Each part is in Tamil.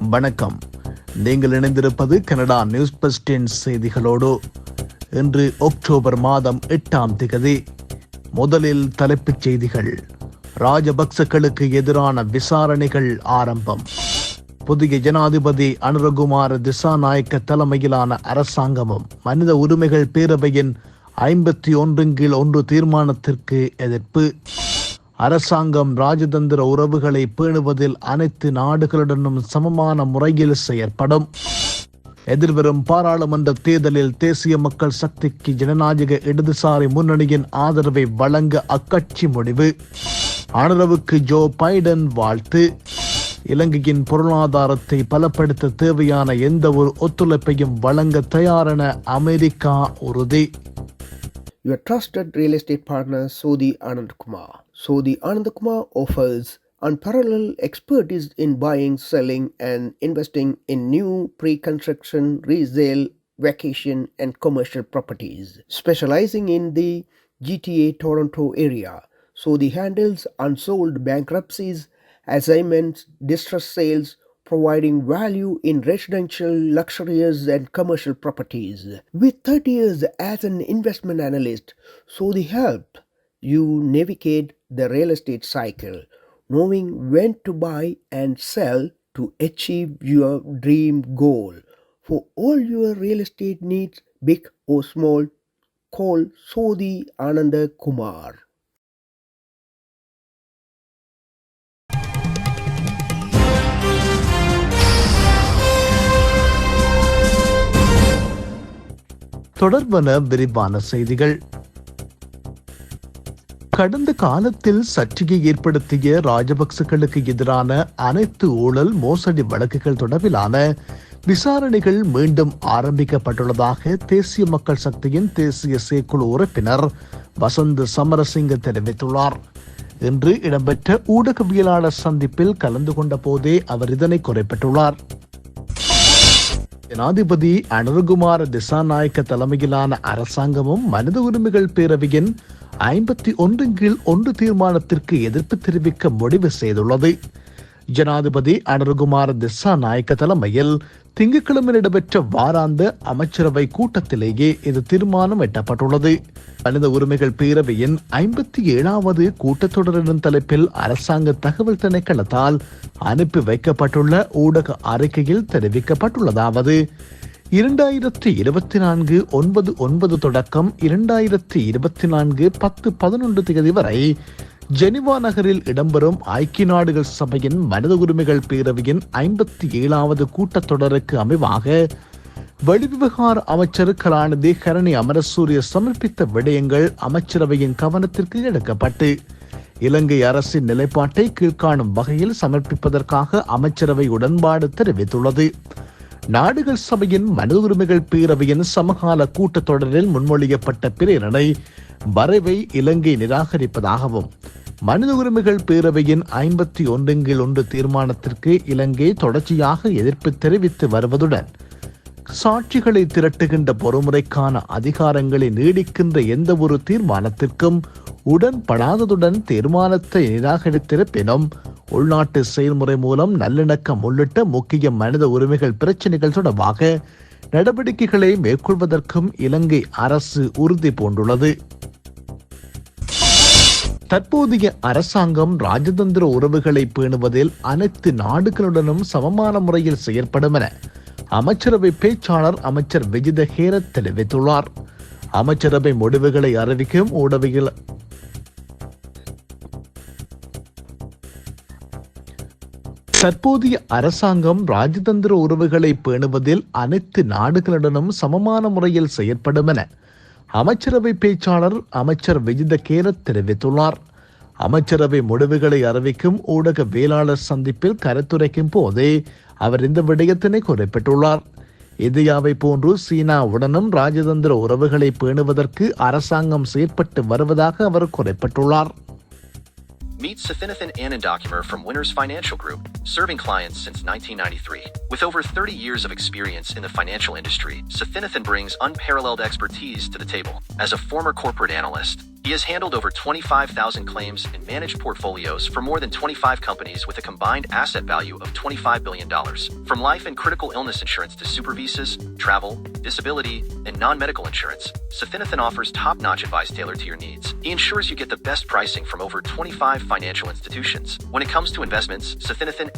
வணக்கம். நீங்கள் இணைந்திருப்பது கனடா நியூஸ் பஸ்டின் செய்திகளோடு. இன்று அக்டோபர் மாதம் எட்டாம் திகதி முதலில் தலைப்புச் செய்திகள். ராஜபக்சக்களுக்கு எதிரான விசாரணைகள் ஆரம்பம். புதிய ஜனாதிபதி அனுரகுமார திசாநாயக்க தலைமையிலான அரசாங்கமும் மனித உரிமைகள் பேரவையின் ஐம்பத்தி ஒன்றின் கீழ் ஒன்று தீர்மானத்திற்கு எதிர்ப்பு. அரசாங்கம் ராஜதந்திர உறவுகளை பேணுவதில் அனைத்து நாடுகளுடனும் சமமான முறையில் செயற்படும். எதிர்வரும் பாராளுமன்ற தேர்தலில் தேசிய மக்கள் சக்திக்கு ஜனநாயக இடதுசாரி முன்னணியின் ஆதரவை வழங்க அக்கட்சி முடிவு. ஆதரவுக்கு ஜோ பைடன் வாழ்த்து. இலங்கையின் பொருளாதாரத்தை பலப்படுத்த தேவையான எந்த ஒரு ஒத்துழைப்பையும் வழங்க தயாரென அமெரிக்கா உறுதி. Your trusted real estate partner, Sodhi Anand Kumar. Sodhi Anand Kumar offers unparalleled expertise in buying, selling, and investing in new pre construction, resale, vacation, and commercial properties. Specializing in the GTA Toronto area, Sodhi handles unsold bankruptcies, assignments, distress sales, providing value in residential, luxurious, and commercial properties. With 30 years as an investment analyst, So Sodhi helped you navigate the real estate cycle, knowing when to buy and sell to achieve your dream goal. For all your real estate needs, big or small, call Sodhi Ananda Kumar. தொடர்பன விரிவான செய்திகள். கடந்த காலத்தில் சர்ச்சையை ஏற்படுத்திய ராஜபக்சகளுக்கு எதிரான அனைத்து ஊழல் மோசடி வழக்குகள் தொடர்பிலான விசாரணைகள் மீண்டும் ஆரம்பிக்கப்பட்டுள்ளதாக தேசிய மக்கள் சக்தியின் தேசிய செயற்குழு உறுப்பினர் வசந்த் சமரசிங்க தெரிவித்துள்ளார். இன்று இடம்பெற்ற ஊடகவியலாளர் சந்திப்பில் கலந்து கொண்ட போதே அவர் இதனை குறிப்பிட்டுள்ளார். ஜனாதிபதி அனுரகுமார திசாநாயக்க தலைமையிலான அரசாங்கமும் மனித உரிமைகள் பேரவையின் ஐம்பத்தி ஒன்றின் கீழ் ஒன்று தீர்மானத்திற்கு எதிர்ப்பு தெரிவிக்க முடிவு செய்துள்ளது. ஜனாதிபதி அனுரகுமார திசாநாயக்க தலைமையில் திங்கட்கிழமை நடைபெற்ற வாராந்த அமைச்சரவை கூட்டத்திலேயே இந்த தீர்மானம் எட்டப்பட்டுள்ளது. மனித உரிமைகள் பேரவையின் ஐம்பத்தி ஏழாவது கூட்டத்தொடரின் தலைப்பில் அரசாங்க தகவல் திணைக்களத்தால் அனுப்பி வைக்கப்பட்டுள்ள ஊடக அறிக்கையில் தெரிவிக்கப்பட்டுள்ளதாவது இரண்டாயிரத்தி இருபத்தி நான்கு ஒன்பது ஒன்பது தொடக்கம் இரண்டாயிரத்தி இருபத்தி நான்கு பத்து பதினொன்று தேதி வரை ஜெனிவா நகரில் இடம்பெறும் ஐக்கிய நாடுகள் சபையின் மனித உரிமைகள் பேரவையின் ஐம்பத்தி ஏழாவது கூட்டத்தொடருக்கு அமைவாக வெளிவிவகார அமைச்சர் கலாநிதி கரணி அமரசூரிய சமர்ப்பித்த விடயங்கள் அமைச்சரவையின் கவனத்திற்கு எடுக்கப்பட்டு இலங்கை அரசின் நிலைப்பாட்டை கீழ்காணும் வகையில் சமர்ப்பிப்பதற்காக அமைச்சரவை உடன்பாடு தெரிவித்துள்ளது. நாடுகள் சபையின் மனித உரிமைகள் பேரவையின் சமகால கூட்டத்தொடரில் முன்மொழியப்பட்ட பிரேரணை வரைவை இலங்கை நிராகரிப்பதாகவும் மனித உரிமைகள் பேரவையின் ஐம்பத்தி ஒன்றுங்கில் ஒன்று தீர்மானத்திற்கு இலங்கை தொடர்ச்சியாக எதிர்ப்பு தெரிவித்து வருவதுடன் சாட்சிகளை திரட்டுகின்ற பொறுமுறைக்கான அதிகாரங்களை நீடிக்கின்ற எந்த ஒரு தீர்மானத்திற்கும் உடன்படாததுடன் தீர்மானத்தை நிராகரித்திருப்பினும் உள்நாட்டு செயல்முறை மூலம் நல்லிணக்கம் உள்ளிட்ட முக்கிய மனித உரிமைகள் பிரச்சினைகள் தொடர்பாக நடவடிக்கைகளை மேற்கொள்வதற்கும் இலங்கை அரசு உறுதி பூண்டுள்ளது. தற்போதைய அரசாங்கம் ராஜதந்திர உறவுகளை பேணுவதில் அனைத்து நாடுகளுடனும் சமமான முறையில் செயற்படும் என அமைச்சரவை பேச்சாளர் அமைச்சர் விஜித ஹேரத் தெரிவித்துள்ளார். அமைச்சரவை முடிவுகளை அறிவிக்கும் ஊடகங்கள் தற்போதைய அரசாங்கம் ராஜதந்திர உறவுகளை பேணுவதில் அனைத்து நாடுகளுடனும் சமமான முறையில் செயற்படும் என அமைச்சரவை பேச்சாளர் அமைச்சர் விஜித கேரத் தெரிவித்துள்ளார். அமைச்சரவை முடிவுகளை அறிவிக்கும் ஊடக வேளாளர் சந்திப்பில் கருத்துரைக்கும் போதே அவர் இந்த விடயத்தினை குறிப்பிட்டுள்ளார். இந்தியாவை போன்று சீனாவுடனும் ராஜதந்திர உறவுகளை பேணுவதற்கு அரசாங்கம் செயற்பட்டு வருவதாக அவர் குறிப்பிட்டுள்ளார். Meet Anandakumar from Winners Financial Group, serving clients since 1993. With over 30 years of experience in the financial industry, Sathinathan brings unparalleled expertise to the table. As a former corporate analyst, he has handled over 25,000 claims and managed portfolios for more than 25 companies with a combined asset value of $25 billion. From life and critical illness insurance to super visas, travel, disability, and non medical insurance, Sathinathan offers top notch advice tailored to your needs. He ensures you get the best pricing from over 25 financial institutions. When it comes to investments, Sathinathan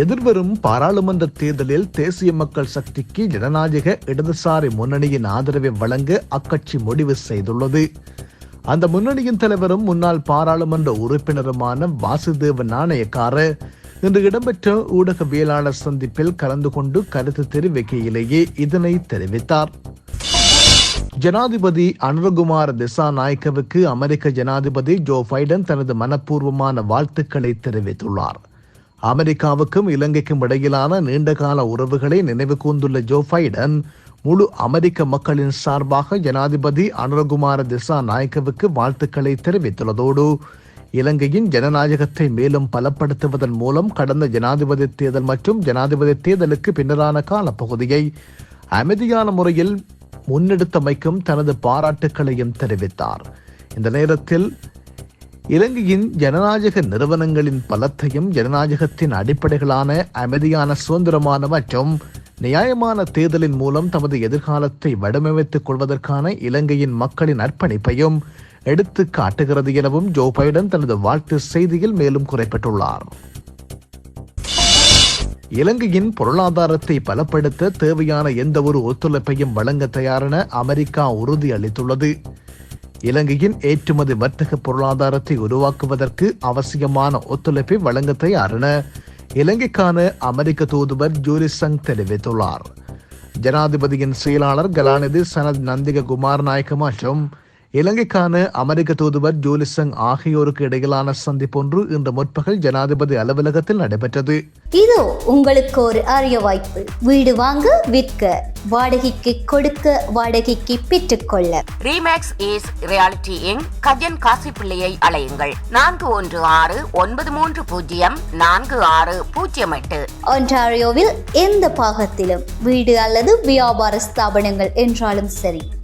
எதிர்வரும் பாராளுமன்ற தேர்தலில் தேசிய மக்கள் சக்திக்கு ஜனநாயக இடதுசாரி முன்னணியின் ஆதரவை வழங்க அக்கட்சி முடிவு செய்துள்ளது. அந்த முன்னணியின் தலைவரும் முன்னாள் பாராளுமன்ற உறுப்பினருமான வாசுதேவ நாணயக்கார இன்று இடம்பெற்ற ஊடகவியலாளர் சந்திப்பில் கலந்து கொண்டு கருத்து தெரிவிக்கையிலேயே இதனை தெரிவித்தார். ஜனாதிபதி அனுரகுமார் திசாநாயக்கவுக்கு அமெரிக்க ஜனாதிபதி ஜோ பைடன் தனது மனப்பூர்வமான வாழ்த்துக்களை தெரிவித்துள்ளார். அமெரிக்காவுக்கும் இலங்கைக்கும் இடையிலான நீண்டகால உறவுகளை நினைவு கூர்ந்துள்ள ஜோ பைடன் முழு அமெரிக்க மக்களின் சார்பாக ஜனாதிபதி அனுரகுமார திசா நாயக்கவுக்கு வாழ்த்துக்களை தெரிவித்துள்ளதோடு இலங்கையின் ஜனநாயகத்தை மேலும் பலப்படுத்துவதன் மூலம் கடந்த ஜனாதிபதி தேர்தல் மற்றும் ஜனாதிபதி தேர்தலுக்கு பின்னரான காலப்பகுதியை அமைதியான முறையில் முன்னெடுத்தமைக்கும் தனது பாராட்டுக்களையும் தெரிவித்தார். இந்த நேரத்தில் இலங்கையின் ஜனநாயக நிறுவனங்களின் பலத்தையும் ஜனநாயகத்தின் அடிப்படைகளான அமைதியான சுதந்திரமான மற்றும் நியாயமான தேர்தலின் மூலம் தமது எதிர்காலத்தை வடிவமைத்துக் கொள்வதற்கான இலங்கையின் மக்களின் அர்ப்பணிப்பையும் எடுத்து காட்டுகிறது எனவும் ஜோ பைடன் தனது வாழ்த்து செய்தியில் மேலும் குறிப்பிட்டுள்ளார். இலங்கையின் பொருளாதாரத்தை பலப்படுத்த தேவையான எந்தவொரு ஒத்துழைப்பையும் வழங்க தயாரென அமெரிக்கா உறுதியளித்துள்ளது. இலங்கையின் ஏற்றுமதி வர்த்தக பொருளாதாரத்தை உருவாக்குவதற்கு அவசியமான ஒத்துழைப்பை வழங்க தயாரென இலங்கைக்கான அமெரிக்க தூதுவர் ஜூரி சங் தெரிவித்துள்ளார். ஜனாதிபதியின் செயலாளர் கலாநிதி சனத் நந்திக குமார் நாயக்க மற்றும் இலங்கைக்கான அமெரிக்க தூதுவர் ஜூலிசங் ஆகியோருக்கு இடையிலான சந்திப்பொன்று இன்று முற்பகல் ஜனாதிபதி அலுவலகத்தில் நடைபெற்றது. இதோ உங்களுக்கு ஒரு அரிய வாய்ப்பு. வீடு வாங்க விற்க வாடகைக்கு கொடுக்க வாடகைக்கு பெற்றுக்கொள்ள REMAX Ace reality in Gajan Kasi பிள்ளையை அலையுங்கள் நான்கு ஒன்று ஆறு ஒன்பது மூன்று பூஜ்ஜியம் நான்கு ஆறு பூஜ்ஜியம் எட்டு. ஒன்டாரியோவில் எந்த பாகத்திலும் வீடு அல்லது வியாபார ஸ்தாபனங்கள் என்றாலும் சரி.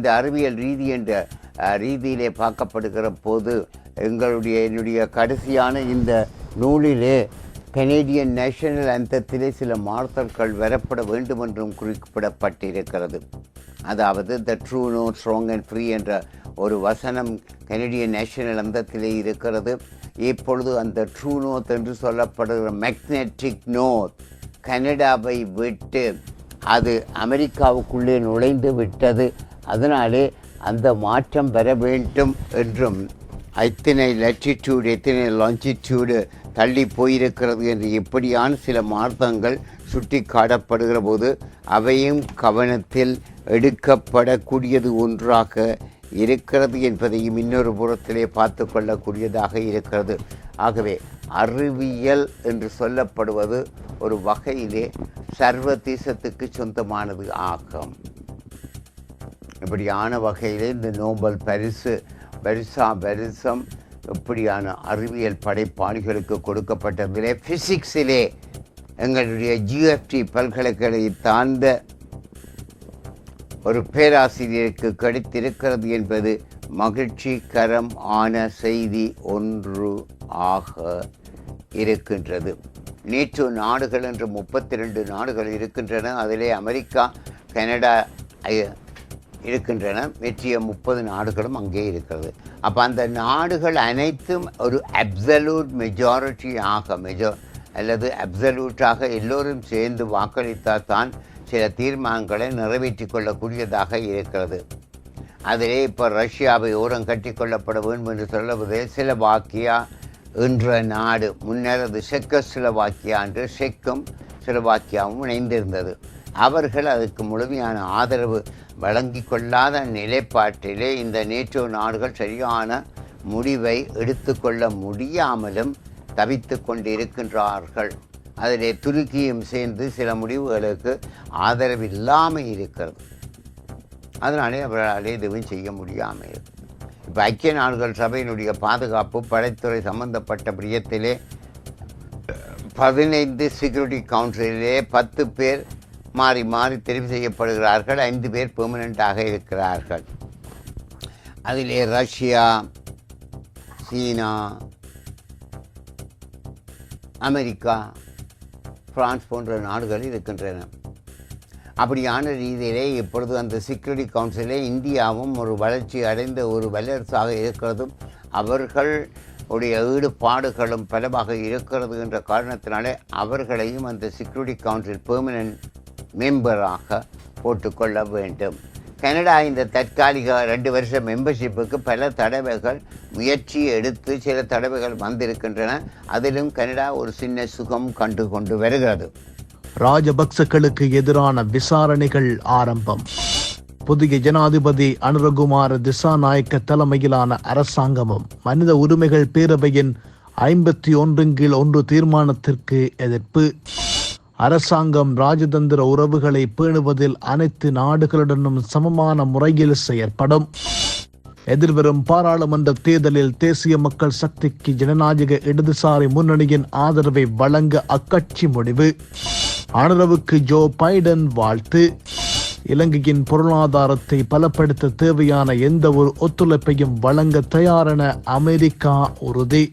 இந்த அறிவியல் ரீதி என்ற ரீதியிலே பார்க்கப்படுகிற போது எங்களுடைய என்னுடைய கடைசியான இந்த நூலிலே கனேடியன் நேஷனல் அந்தத்திலே சில மார்த்தர்கள் வரப்பட வேண்டும் என்றும் குறிப்பிடப்பட்டிருக்கிறது. அதாவது த ட்ரூ நோ ஸ்ட்ராங் அண்ட் ஃப்ரீ என்ற ஒரு வசனம் கனேடியன் நேஷனல் அந்தத்திலே இருக்கிறது. இப்பொழுது அந்த ட்ரூ நோத் என்று சொல்லப்படுகிற மேக்னெட்டிக் நோத் கனடாவை விட்டு அது அமெரிக்காவுக்குள்ளே நுழைந்து விட்டது. அதனாலே அந்த மாற்றம் வர வேண்டும் என்றும் எத்தனை லட்டிடியூடு எத்தனை லாஞ்சிடியூடு தள்ளி போயிருக்கிறது என்று இப்படியான சில மார்க்கங்கள் சுட்டி காட்டப்படுகிற போது அவையும் கவனத்தில் எடுக்கப்படக்கூடியது ஒன்றாக இருக்கிறது என்பதையும் இன்னொரு புறத்திலே பார்த்து கொள்ளக்கூடியதாக இருக்கிறது. ஆகவே அறிவியல் என்று சொல்லப்படுவது ஒரு வகையிலே சர்வதேசத்துக்கு சொந்தமானது ஆகும் இப்படியான வகையிலே இந்த நோபல் பரிசு பரிசா பரிசம் இப்படியான அறிவியல் படைப்பாளிகளுக்கு கொடுக்கப்பட்டதிலே ஃபிசிக்ஸிலே எங்களுடைய ஜிஎஃப்டி பல்கலைக்கழகத்தை தாழ்ந்த ஒரு பேராசிரியருக்கு கிடைத்திருக்கிறது என்பது மகிழ்ச்சிகரம் ஆன செய்தி ஒன்று ஆக இருக்கின்றது. நேற்று நாடுகள் என்று முப்பத்தி ரெண்டு நாடுகள் இருக்கின்றன. அதிலே அமெரிக்கா கனடா இருக்கின்றன. வெற்றிய முப்பது நாடுகளும் அங்கே இருக்கிறது. அப்போ அந்த நாடுகள் அனைத்தும் ஒரு அப்சல்யூட் மெஜாரிட்டி ஆக மெஜா அல்லது அப்சல்யூட்டாக எல்லோரும் சேர்ந்து வாக்களித்தால் தான் சில தீர்மானங்களை நிறைவேற்றிக் கொள்ளக்கூடியதாக இருக்கிறது. அதிலே இப்போ ரஷ்யாவை ஓரம் கட்டி கொள்ளப்பட வேண்டும் என்று சொல்லுவது சிலவாக்கியா என்ற நாடு. முன்னர் அது செக்க சிலவாக்கியா என்று செக்கும் சிலவாக்கியாவும் இணைந்திருந்தது. அவர்கள் அதுக்கு முழுமையான ஆதரவு வழங்கி கொள்ளாத நிலைப்பாட்டிலே இந்த நேட்டோ நாடுகள் சரியான முடிவை எடுத்துக்கொள்ள முடியாமலும் தவித்து கொண்டிருக்கின்றார்கள். அதிலே துருக்கியும் சேர்ந்து சில முடிவுகளுக்கு ஆதரவு இல்லாமல் இருக்கிறது. அதனாலே அவர்களால் எதுவும் செய்ய முடியாமல் இருக்கு. இப்போ ஐக்கிய நாடுகள் சபையினுடைய பாதுகாப்பு படைத்துறை சம்பந்தப்பட்ட பிரியத்திலே பதினைந்து செக்யூரிட்டி கவுன்சிலே பத்து பேர் மாறி மாறி தெரிவு செய்யப்படுகிறார்கள். ஐந்து பேர் பெர்மனண்ட்டாக இருக்கிறார்கள். அதிலே ரஷ்யா சீனா அமெரிக்கா பிரான்ஸ் போன்ற நாடுகள் இருக்கின்றன. அப்படியான ரீதியிலே இப்பொழுது அந்த செக்யூரிட்டி கவுன்சிலே இந்தியாவும் ஒரு வளர்ச்சி அடைந்த ஒரு வல்லரசாக இருக்கிறதும் அவர்கள் உடைய ஈடுபாடுகளும் பலவாக இருக்கிறது என்ற காரணத்தினாலே அவர்களையும் அந்த செக்யூரிட்டி கவுன்சில் பெர்மனன்ட் மெம்பராக போட்டுக்கொள்ள வேண்டும். கனடா இந்த தற்காலிக ரெண்டு வருஷ மெம்பர்ஷிப்புக்கு பல தடவைகள் முயற்சி எடுத்து சில தடவைகள் வந்திருக்கின்றன. அதிலும் கனடா ஒரு சின்ன சுகம் கண்டு கொண்டு வருகிறது. ராஜபக்சக்களுக்கு எதிரான விசாரணைகள் ஆரம்பம். புதிய ஜனாதிபதி அனுரகுமார திசாநாயக்க தலைமையிலான அரசாங்கமும் மனித உரிமைகள் பேரவையின் ஐம்பத்தி ஒன்றின் கீழ் ஒன்று தீர்மானத்திற்கு எதிர்ப்பு. அரசாங்கம் ராஜதந்திர உறவுகளை பேணுவதில் அனைத்து நாடுகளுடனும் சமமான முறையில் செயற்படும். எதிர்வரும் பாராளுமன்ற தேர்தலில் தேசிய மக்கள் சக்திக்கு ஜனநாயக இடதுசாரி முன்னணியின் ஆதரவை வழங்க அக்கட்சி முடிவு. ஆதரவுக்கு ஜோ பைடன் வாழ்த்து. இலங்கையின் பொருளாதாரத்தை பலப்படுத்த தேவையான எந்த ஒரு ஒத்துழைப்பையும் வழங்க தயாரென அமெரிக்கா உறுதி.